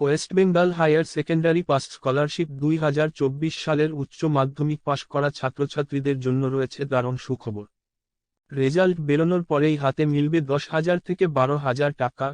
West Bengal higher secondary pass scholarship দুই হাজার চব্বিশ সালের উচ্চ মাধ্যমিক পাশ করা ছাত্রছাত্রীদের জন্য রয়েছে দারুণ সুখবর। রেজাল্ট বেরোনোর পরেই হাতে মিলবে দশ হাজার থেকে বারো হাজার টাকা।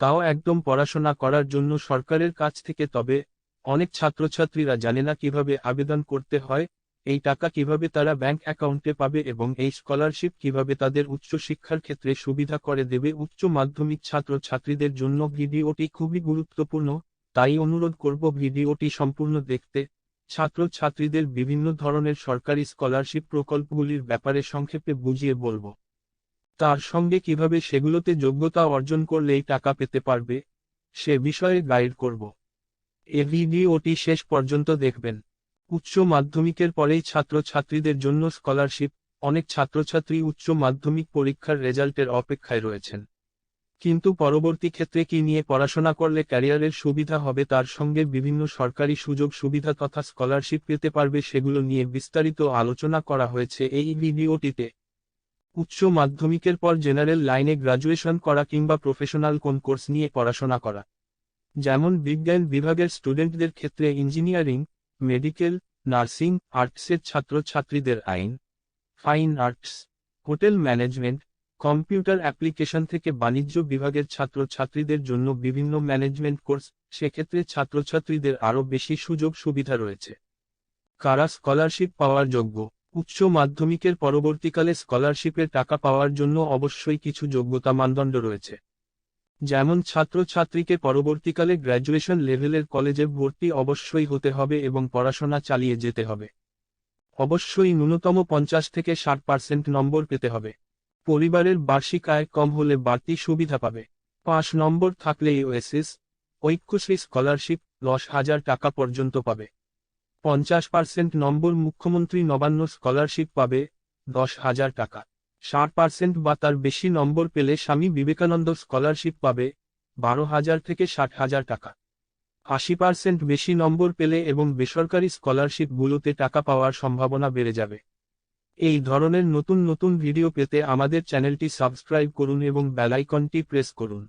তাও একদম পড়াশোনা করার জন্য সরকারের কাছ থেকে, তবে অনেক ছাত্রছাত্রীরা জানে না কীভাবে আবেদন করতে হয়। এই টাকা কীভাবে তারা ব্যাংক অ্যাকাউন্টে পাবে এবং এই স্কলারশিপ কীভাবে তাদের উচ্চশিক্ষার ক্ষেত্রে সুবিধা করে দেবে? উচ্চ মাধ্যমিক ছাত্র ছাত্রীদের জন্য ভিডিওটি খুবই গুরুত্বপূর্ণ, তাই অনুরোধ করব ভিডিওটি সম্পূর্ণ দেখতে। ছাত্র ছাত্রীদের বিভিন্ন ধরনের সরকারি স্কলারশিপ প্রকল্পগুলির ব্যাপারে সংক্ষেপে বুঝিয়ে বলব। তার সঙ্গে কীভাবে সেগুলোতে যোগ্যতা অর্জন করলেই টাকা পেতে পারবে, সে বিষয়ে গাইড করব। এ ভিডিওটি শেষ পর্যন্ত দেখবেন। উচ্চ মাধ্যমিকের পরেই ছাত্র ছাত্রীদের জন্য স্কলারশিপ, অনেক ছাত্রছাত্রী উচ্চ মাধ্যমিক পরীক্ষার রেজাল্টের অপেক্ষায় রয়েছেন। কিন্তু পরবর্তী ক্ষেত্রে কি নিয়ে পড়াশোনা করলে ক্যারিয়ারের সুবিধা হবে তার সঙ্গে বিভিন্ন সরকারি সুযোগ সুবিধা তথা স্কলারশিপ পেতে পারবে সেগুলো নিয়ে বিস্তারিত আলোচনা করা হয়েছে এই ভিডিওটিতে। উচ্চ মাধ্যমিকের পর জেনারেল লাইনে গ্রাজুয়েশন করা কিংবা প্রফেশনাল কোন কোর্স নিয়ে পড়াশোনা করা। যেমন বিজ্ঞান বিভাগের স্টুডেন্টদের ক্ষেত্রে ইঞ্জিনিয়ারিং মেডিকেল, নার্সিং, আর্টসের ছাত্রছাত্রীদের আইন, fine arts, hotel management, computer application থেকে বাণিজ্য বিভাগের ছাত্রছাত্রীদের জন্য বিভিন্ন ম্যানেজমেন্ট কোর্স, সেক্ষেত্রে ছাত্রছাত্রীদের আরও বেশি সুযোগ সুবিধা রয়েছে। কারা স্কলারশিপ পাওয়ার যোগ্য? উচ্চ মাধ্যমিকের পরবর্তীকালে স্কলারশিপের টাকা পাওয়ার জন্য অবশ্যই কিছু যোগ্যতা মানদণ্ড রয়েছে। যেমন ছাত্রছাত্রীকে পরবর্তীকালে গ্র্যাজুয়েশন লেভেলের কলেজে ভর্তি অবশ্যই হতে হবে এবং পড়াশোনা চালিয়ে যেতে হবে। অবশ্যই ন্যূনতম পঞ্চাশ থেকে ষাট পার্সেন্ট নম্বর পেতে হবে। পরিবারের বার্ষিক আয় কম হলে বাড়তি সুবিধা পাবে। পাঁচ নম্বর থাকলে ইউএসএস, ঐক্যশ্রী স্কলারশিপ দশ হাজার টাকা পর্যন্ত পাবে। পঞ্চাশ পার্সেন্ট নম্বর মুখ্যমন্ত্রী নবান্ন স্কলারশিপ পাবে দশ হাজার টাকা। ষাট পার্সেন্ট বা তার বেশি নম্বর পেলে স্বামী বিবেকানন্দ স্কলারশিপ পাবে, বারো হাজার থেকে ষাট হাজার টাকা। আশি পার্সেন্ট বেশি নম্বর পেলে এবং বেসরকারি স্কলারশিপগুলোতে টাকা পাওয়ার সম্ভাবনা বেড়ে যাবে। এই ধরনের নতুন নতুন ভিডিও পেতে আমাদের চ্যানেলটি সাবস্ক্রাইব করুন এবং বেলাইকনটি প্রেস করুন।